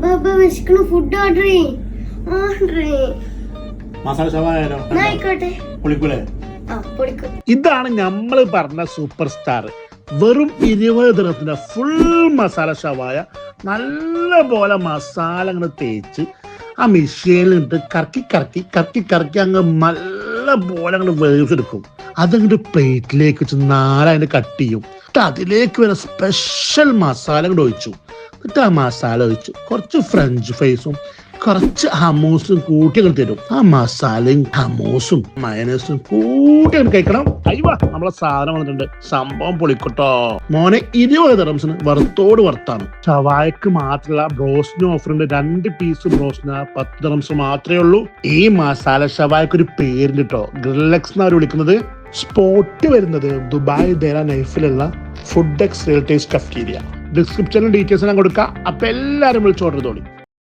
വിശക്കണ. Food order masala പുളിക്കൂലേ? ഇതാണ് നമ്മൾ പറഞ്ഞ സൂപ്പർ സ്റ്റാർ വെറും ഇരുപത് ദിനത്തിന്റെ ഫുൾ മസാല ഷവായ നല്ല പോലെ മസാല അങ്ങനെ തേച്ച് ആ മിഷീനിലിട്ട് കറക്കി കറക്കി കറക്കി കറക്കി അങ്ങ് നല്ല പോലെ അങ്ങ് വേവിച്ചെടുക്കും. അതങ്ങോട്ട് പ്ലേറ്റിലേക്ക് വെച്ച് നാലായിട്ട് കട്ട് ചെയ്യും. എന്നിട്ട് അതിലേക്ക് വരെ സ്പെഷ്യൽ മസാല അങ്ങോട്ട് ഒഴിച്ചു. എന്നിട്ട് ആ മസാല ഒഴിച്ചു കുറച്ച് ഫ്രഞ്ച് ഫ്രൈസും കുറച്ച് ഹമൂസും കൂട്ടി അങ്ങ് തരും. ആ മസാലയും ഹമൂസും മയനസും കൂട്ടി അങ്ങ് കഴിക്കണം. അയ്യോ നമ്മളെ സാധനം വന്നിട്ടുണ്ട്. സംഭവം പൊളിക്കട്ടോ. മോനെ ഇരുപത് തെറംസിന് വറുത്തോട് വറുത്താണ്. ഷവായക്ക് മാത്രമല്ല ബ്രോസ്റ്റിന് ഓഫറുണ്ട് രണ്ട് പീസ് ബ്രോസ്റ്റിന് പത്ത് തെറംസ് മാത്രമേ ഉള്ളൂ. ഈ മസാല ഷവായക്ക് ഒരു പേരുണ്ട് കേട്ടോ ഗ്രില്ലക്സ് എന്നാണ് വിളിക്കുന്നത്. സ്പോട്ട് വരുന്നത് Dubai Deira നൈഫിലുള്ള food X real taste cafeteria ഡിസ്ക്രിപ്ഷനിൽ ഡീറ്റെയിൽസ് ഞാൻ കൊടുക്കുക അപ്പോൾ എല്ലാവരും വിളിച്ച് ഓർഡർ ചെയ്തോളി.